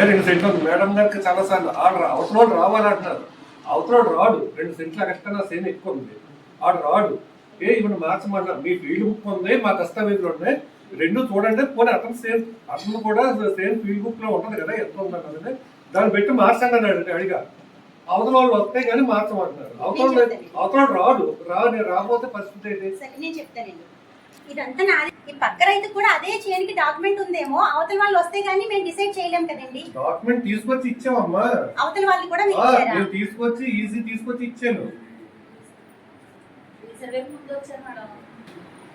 రెండు సెంట్లు మేడం గారికి చాలా సార్లు ఆర్డర్ అవతలోడు రావాలంటున్నారు అవతలోడు రాడు రెండు సెంట్ల కష్టంగా సేమ్ ఎక్కువ ఉంది. ఆడు రాడు. ఏ ఇవన్నీ మార్చమన్నారు మీ ఫీల్డ్ బుక్ ఉంది మా దస్తావేజులు ఉన్నాయి. రెండు చూడండి పోనీ అతను సేమ్ అతను కూడా సేమ్ ఫీల్డ్ బుక్లో ఉంటుంది కదా ఎంత ఉందని అన్నది దాన్ని పెట్టి మార్చండి అన్నాడు అడిగా అవతల వాళ్ళు వస్తే కానీ మార్చమంటున్నారు. అవతల అవతలోడు రాడు రా నేను రాకపోతే పరిస్థితి ఏంటి? ఇదంతా ఈ పక్క రైతు కూడా అదే చేయడానికి డాక్యుమెంట్ ఉందేమో అవతల వాళ్ళు వస్తే గానీ మేము డిసైడ్ చేయలేం కదండి. డాక్యుమెంట్ తీసుకొచ్చి ఇచ్చామమ్మా. అవతల వాళ్ళు కూడా మీకు ఇచ్చారా? నేను తీసుకొచ్చి ఈజీ తీసుకొచ్చి ఇచ్చాను. సర్వే ముందు వచ్చారు మేడం.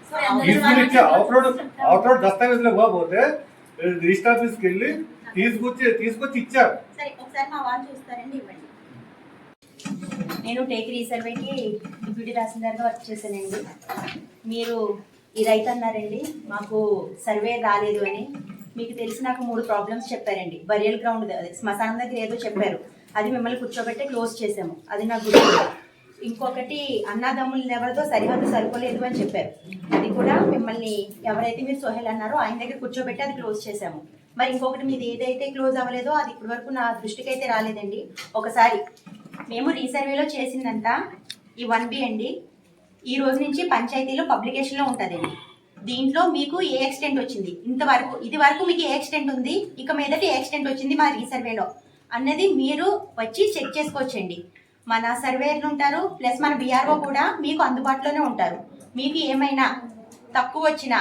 సో అందరూ తీసుకుని వాళ్ళు ఇచ్చా అవతలోడు అవతలోడు దస్తావేజులు ఇవ్వకపోతే రిజిస్టర్ ఆఫీస్కి వెళ్ళి తీసుకొచ్చి తీసుకొచ్చి ఇచ్చారు. సరే ఒకసారి మా వాళ్ళు చూస్తారండి ఇవ్వండి. నేను టేక్ రీసర్వేకి డిప్యూటీ తహసీల్దార్గా వర్క్ చేశానండి. మీరు ఈ రైతు అన్నారండి మాకు సర్వే రాలేదు అని. మీకు తెలిసి నాకు మూడు ప్రాబ్లమ్స్ చెప్పారండి. బరియల్ గ్రౌండ్ శ్మశానం దగ్గర ఏదో చెప్పారు. అది మిమ్మల్ని కూర్చోబెట్టి క్లోజ్ చేసాము అది నాకు గుర్తు ఇంకొకటి అన్నదమ్ములు ఎవరితో సరిహద్దు సరిపోలేదు అని చెప్పారు. అది కూడా మిమ్మల్ని ఎవరైతే మీరు సోహెల్ అన్నారో ఆయన దగ్గర కూర్చోబెట్టి అది క్లోజ్ చేసాము మరి ఇంకొకటి మీది ఏదైతే క్లోజ్ అవ్వలేదో అది ఇప్పటి వరకు నా దృష్టికి అయితే రాలేదండి. ఒకసారి మేము రీసర్వేలో చేసిందంతా ఈ వన్ బి అండి. ఈ రోజు నుంచి పంచాయతీలో పబ్లికేషన్లో ఉంటుందండి. దీంట్లో మీకు ఏ ఎక్స్టెంట్ వచ్చింది? ఇంతవరకు ఇది వరకు మీకు ఏ ఎక్స్టెంట్ ఉంది? ఇక మీదట ఏ ఎక్స్టెంట్ వచ్చింది మా రీసర్వేలో అన్నది మీరు వచ్చి చెక్ చేసుకోవచ్చండి. మన సర్వేయర్లు ఉంటారు ప్లస్ మన బీఆర్ఓ కూడా మీకు అందుబాటులోనే ఉంటారు. మీకు ఏమైనా తక్కువ వచ్చినా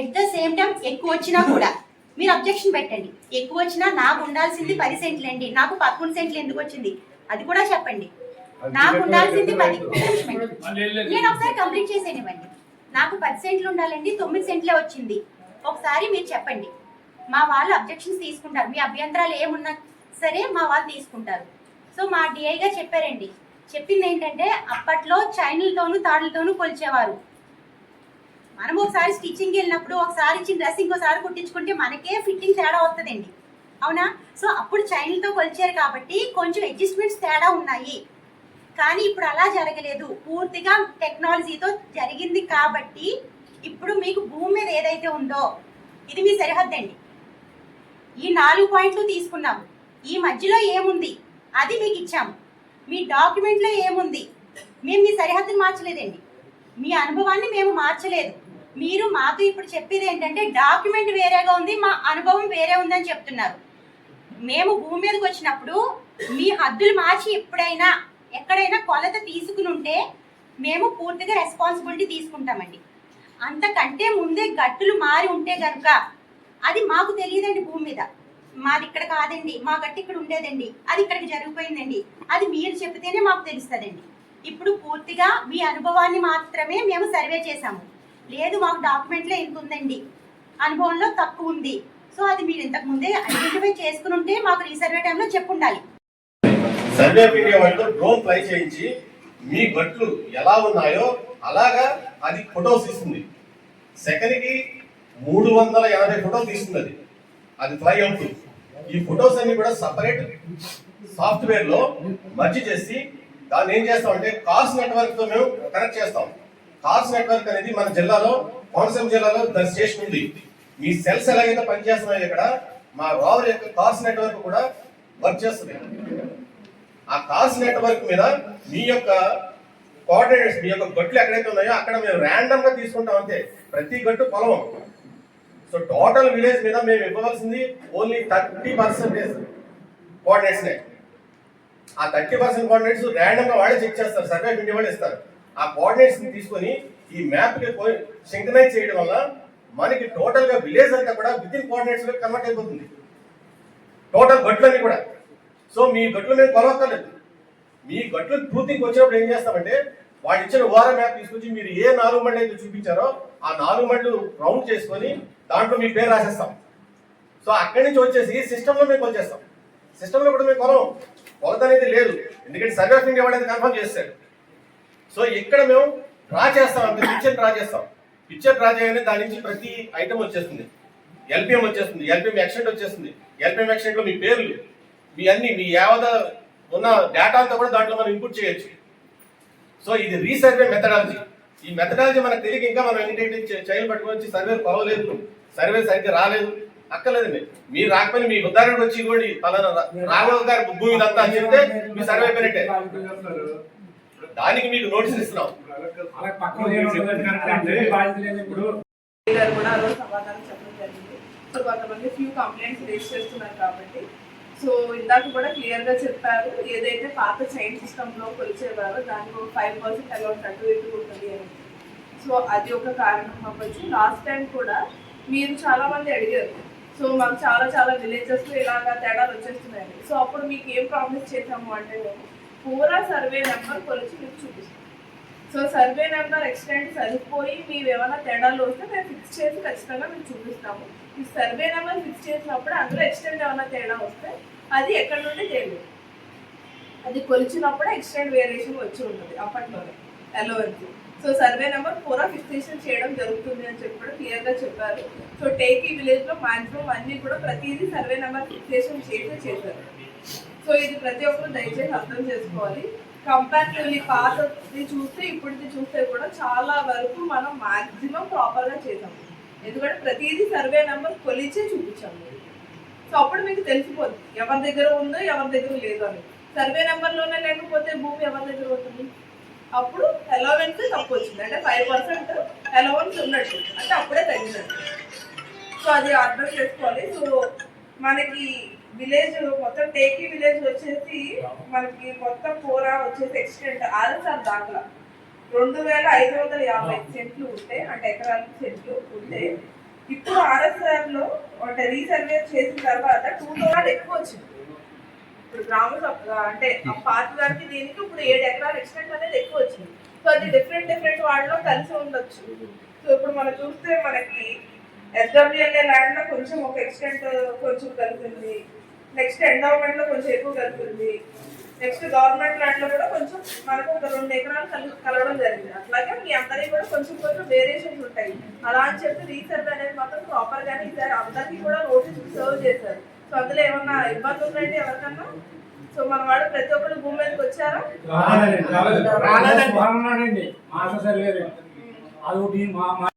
ఎట్ ద సేమ్ టైం ఎక్కువ వచ్చినా కూడా మీరు అబ్జెక్షన్ పెట్టండి. ఎక్కువ వచ్చినా నాకు ఉండాల్సింది పది సెంట్లు అండి నాకు పదకొండు సెంట్లు ఎందుకు వచ్చింది? అది కూడా చెప్పండి. నాకు ఉండాల్సింది పది నేను ఒకసారి కంప్లీట్ చేసేనివ్వండి నాకు పది సెంట్లు ఉండాలండి తొమ్మిది సెంట్లే వచ్చింది. ఒకసారి మీరు చెప్పండి. మా వాళ్ళు అబ్జెక్షన్స్ తీసుకుంటారు. మీ అభ్యంతరాలు ఏమున్నా సరే మా వాళ్ళు తీసుకుంటారు. సో మా డిఐగా చెప్పారండి. చెప్పింది ఏంటంటే అప్పట్లో చైన్లతోనూ తాడులతోనూ కొలిచేవారు. మనం ఒకసారి స్టిచ్చింగ్ వెళ్ళినప్పుడు ఒకసారి ఇచ్చిన డ్రెస్ ఇంకోసారి కుట్టించుకుంటే మనకే ఫిట్టింగ్ తేడా వస్తుందండి. అవునా? సో అప్పుడు చైన్లతో కొలిచారు కాబట్టి కొంచెం అడ్జస్ట్మెంట్స్ తేడా ఉన్నాయి. కానీ ఇప్పుడు అలా జరగలేదు. పూర్తిగా టెక్నాలజీతో జరిగింది కాబట్టి ఇప్పుడు మీకు భూమి మీద ఏదైతే ఉందో ఇది మీ సరిహద్దు అండి. ఈ నాలుగు పాయింట్లు తీసుకున్నాము. ఈ మధ్యలో ఏముంది? అది మీకు ఇచ్చాము. మీ డాక్యుమెంట్లో ఏముంది? మేము మీ సరిహద్దును మార్చలేదండి. మీ అనుభవాన్ని మేము మార్చలేదు. మీరు మాతో ఇప్పుడు చెప్పేది ఏంటంటే డాక్యుమెంట్ వేరేగా ఉంది మా అనుభవం వేరే ఉందని చెప్తున్నారు. మేము భూమి మీదకి వచ్చినప్పుడు మీ హద్దులు మార్చి ఎప్పుడైనా ఎక్కడైనా కొలత తీసుకుని ఉంటే మేము పూర్తిగా రెస్పాన్సిబిలిటీ తీసుకుంటామండి. అంతకంటే ముందే గట్టులు మారి ఉంటే కనుక అది మాకు తెలియదండి భూమి మీద. మాది ఇక్కడ కాదండి మా గట్టి ఇక్కడ ఉండేదండి అది ఇక్కడికి జరిగిపోయిందండి. అది మీరు చెప్తేనే మాకు తెలుస్తుందండి. ఇప్పుడు పూర్తిగా మీ అనుభవాన్ని మాత్రమే మేము సర్వే చేశాము. లేదు మాకు డాక్యుమెంట్లో ఇంత ఉందండి. అనుభవంలో తక్కువ ఉంది. సో అది మీరు ఇంతకు ముందే ఐడెంటిఫై చేసుకుని ఉంటే మాకు రీసర్వే టైంలో చెప్పుండాలి. సర్వే ఆఫ్ ఇండియా వాళ్ళతో డ్రోన్ ఫ్లై చేయించి మీ గట్లు ఎలా ఉన్నాయో అలాగా అది ఫొటోస్ ఇస్తుంది సెకండ్కి మూడు వందల ఎనభై ఫొటోస్ తీస్తుంది అది. అది ఫ్లై ఈ ఫొటోస్ అన్ని కూడా సపరేట్ సాఫ్ట్వేర్లో మర్చి చేసి దాన్ని ఏం చేస్తామంటే కార్స్ నెట్వర్క్తో మేము కనెక్ట్ చేస్తాం. కార్స్ నెట్వర్క్ అనేది మన జిల్లాలో కోనసీమ జిల్లాలో దాని స్టేషన్ ఉంది. మీ సెల్స్ ఎలాగైతే పనిచేస్తున్నాయో ఇక్కడ మా రావుల యొక్క కార్స్ నెట్వర్క్ కూడా వర్క్ చేస్తుంది. ఆ కాస్ నెట్వర్క్ మీద మీ యొక్క కోఆర్డినేట్స్ మీ యొక్క గట్లు ఎక్కడైతే ఉన్నాయో అక్కడ మేము ర్యాండమ్గా తీసుకుంటాం అంతే. ప్రతి గట్టు పొలం సో టోటల్ విలేజ్ మీద మేము ఇవ్వవలసింది ఓన్లీ థర్టీ పర్సెంటేజ్ కోఆర్డినేట్స్ ఆ థర్టీ పర్సెంట్ కోఆర్డినేట్స్ ర్యాండమ్గా వాడే చెక్ చేస్తారు సర్వే ఆఫ్ వాళ్ళు ఇస్తారు. ఆ కోఆర్డినేట్స్ని తీసుకొని ఈ మ్యాప్కి సింక్రనైజ్ చేయడం వల్ల మనకి టోటల్గా విలేజ్ అంతా కూడా విత్ ఇన్ కోఆర్డినేట్స్లో కన్వర్ట్ అయిపోతుంది. టోటల్ గట్లన్నీ కూడా. సో మీ గట్లు మేము కొలవక్కర్లేదు మీ గట్లు ట్రూతింగ్ వచ్చినప్పుడు ఏం చేస్తామంటే వాడు ఇచ్చిన ఓర మ్యాప్ తీసుకొచ్చి మీరు ఏ నాలుగు మండలు అయితే చూపించారో ఆ నాలుగు మండలు రౌండ్ చేసుకొని దాంట్లో మీ పేరు రాసేస్తాం. సో అక్కడి నుంచి వచ్చేసి సిస్టంలో మేము కొలిచేస్తాం. సిస్టంలో కూడా మేము కొలం కొలత అనేది లేదు. ఎందుకంటే సర్వే ఆఫ్ ఇండియా వాడు కన్ఫర్మ్ చేస్తారు. సో ఇక్కడ మేము డ్రా చేస్తాం అంటే పిక్చర్ డ్రా చేస్తాం. పిక్చర్ డ్రా చేయగానే దాని నుంచి ప్రతి ఐటమ్ వచ్చేస్తుంది. ఎల్పిఎం వచ్చేస్తుంది ఎల్పిఎం యాక్సిడెంట్ వచ్చేస్తుంది. ఎల్పిఎం ఎక్స్టెంట్ మీ పేర్లు. మీ అన్ని మీ యావద ఉన్న డేటా అంతా కూడా దాంట్లో మనం ఇన్పుట్ చేయొచ్చు. సో ఇది రీసర్వే మెథడాలజీ ఈ మెథడాలజీ మనకు తెలియక ఇంకా మనం ఏంటంటే చైన్ పట్టుకొని వచ్చి సర్వే పోవలేదు. సర్వే సరిగ్గా రాలేదు. అక్కర్లేదండి మీరు రాకపోయినా మీ ఉదాహరణ వచ్చి ఇవ్వండి. పలానా రాఘవ గారి భూమి అంతా అని చెప్తే మీ సర్వే అయిపోయినట్టే దానికి మీకు నోటీస్ ఇస్తున్నాం. కూడా సమాధానం చెప్పడం జరిగింది. కొంతమంది ఫ్యూ కంప్లైంట్స్ రేస్ చేస్తున్నారు కాబట్టి సో ఇందాక కూడా క్లియర్గా చెప్పారు ఏదైతే పాత చైన్ సిస్టమ్లో కొలిచేవారో దానికి ఒక ఫైవ్ పర్సెంట్ అలౌన్స్ అటు ఇటు ఉంటుంది అని. సో అది ఒక కారణం అవ్వచ్చు. లాస్ట్ టైం కూడా మీరు చాలా మంది అడిగారు. సో మాకు చాలా చాలా విలేజెస్లో ఇలాగా తేడాలు వచ్చేస్తున్నాయి సో అప్పుడు మీకు ఏం ప్రామిస్ చేసాము అంటే మేము పూరా సర్వే నెంబర్ కొలిచి మీకు చూపిస్తాం. సో సర్వే నెంబర్ ఎక్స్టెండ్ సరిపోయి మీరు ఏమైనా తేడాలు వస్తే మేము ఫిక్స్ చేసి ఖచ్చితంగా మీకు చూపిస్తాము. ఈ సర్వే నెంబర్ ఫిక్స్ చేసినప్పుడు అందులో ఎక్స్టెండ్ ఏమైనా తేడా వస్తే అది ఎక్కడి నుండి తెలియదు అది కొలిచినప్పుడు ఎక్స్టెండ్ వేరియేషన్ వచ్చి ఉంటుంది అప్పట్లోనే ఎలవెన్స్ సో సర్వే నెంబర్ పూరా ఫిక్సేషన్ చేయడం జరుగుతుంది అని చెప్పి కూడా క్లియర్గా చెప్పారు. సో టేకీ విలేజ్లో మాక్సిమం అన్నీ కూడా ప్రతిదీ సర్వే నెంబర్ ఫిక్సేషన్ చేసే చేశారు. సో ఇది ప్రతి ఒక్కరు దయచేసి అర్థం చేసుకోవాలి. కంపారిటివ్లీ పాతది చూస్తే ఇప్పటిది చూస్తే కూడా చాలా వరకు మనం మాక్సిమం ప్రాపర్గా చేసాము ఎందుకంటే ప్రతిదీ సర్వే నెంబర్ కొలిచే చూపించాము. సో అప్పుడు మీకు తెలిసిపోద్ది ఎవరి దగ్గర ఉందో ఎవరి దగ్గర లేదో అని. సర్వే నెంబర్లోనే లేకపోతే భూమి ఎవరి దగ్గర ఉంటుంది? అప్పుడు అలవెన్స్ తక్కువ వచ్చింది. అంటే ఫైవ్ పర్సెంట్ అలవెన్స్ ఉన్నట్టు అంటే అప్పుడే తగ్గినట్టు సో అది అర్థం చేసుకోవాలి. సో మనకి విలేజ్ మొత్తం టేకీ విలేజ్ వచ్చేసి మనకి మొత్తం కూర వచ్చేసి ఎక్స్టెంట్ ఆర్ఎస్ఆర్ దాంట్లో రెండు వేల ఐదు వందల యాభై సెంట్లు ఉంటే అంటే ఎకరాల సెంట్లు ఉంటే ఇప్పుడు ఆర్ఎస్ఆర్లో అంటే రీసర్వే చేసిన తర్వాత టూ థౌసండ్ ఎక్కువ వచ్చింది. ఇప్పుడు గ్రామ అంటే ఆ పాత దానికి దీనికి ఇప్పుడు ఏడు ఎకరాలు ఎక్స్టెంట్ అనేది ఎక్కువ వచ్చింది. సో అది డిఫరెంట్ డిఫరెంట్ వాళ్ళలో కలిసి ఉండొచ్చు. సో ఇప్పుడు మనం చూస్తే మనకి ఎస్డబ్ల్యూఎల్ఏ ల్యాండ్లో కొంచెం ఒక ఎక్స్టెంట్ కొంచెం కలిసింది నెక్స్ట్ ఎండోమెంట్లో కొంచెం ఎక్కువ కలిసింది నెక్స్ట్ గవర్నమెంట్ ల్యాండ్లో కూడా కొంచెం మనకు ఒక రెండు ఎకరాలు కలి కలవడం జరిగింది అట్లాగే మీ అందరికి కూడా కొంచెం కొంచెం వేరియేషన్స్ ఉంటాయి అలా అని చెప్పి రీసెర్చ్ అనేది మాత్రం ప్రాపర్ గానే ఇచ్చారు అందరికీ కూడా నోటీస్ సర్వ్ చేశారు సో అందులో ఏమన్నా ఇబ్బంది ఉందండి ఎవరికన్నా సో మన వాడు ప్రతి ఒక్కరు భూమి మీదకి వచ్చారా రాలేదండి అది